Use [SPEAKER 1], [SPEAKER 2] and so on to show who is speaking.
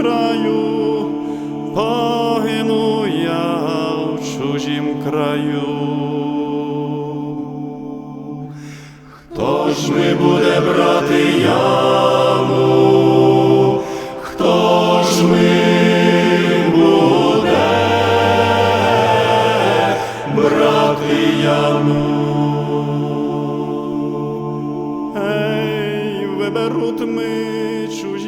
[SPEAKER 1] краю, погину я в чужім краю. Хто ж ми буде брати яму? Хто ж ми буде брати яму? Ей, виберуть ми чужі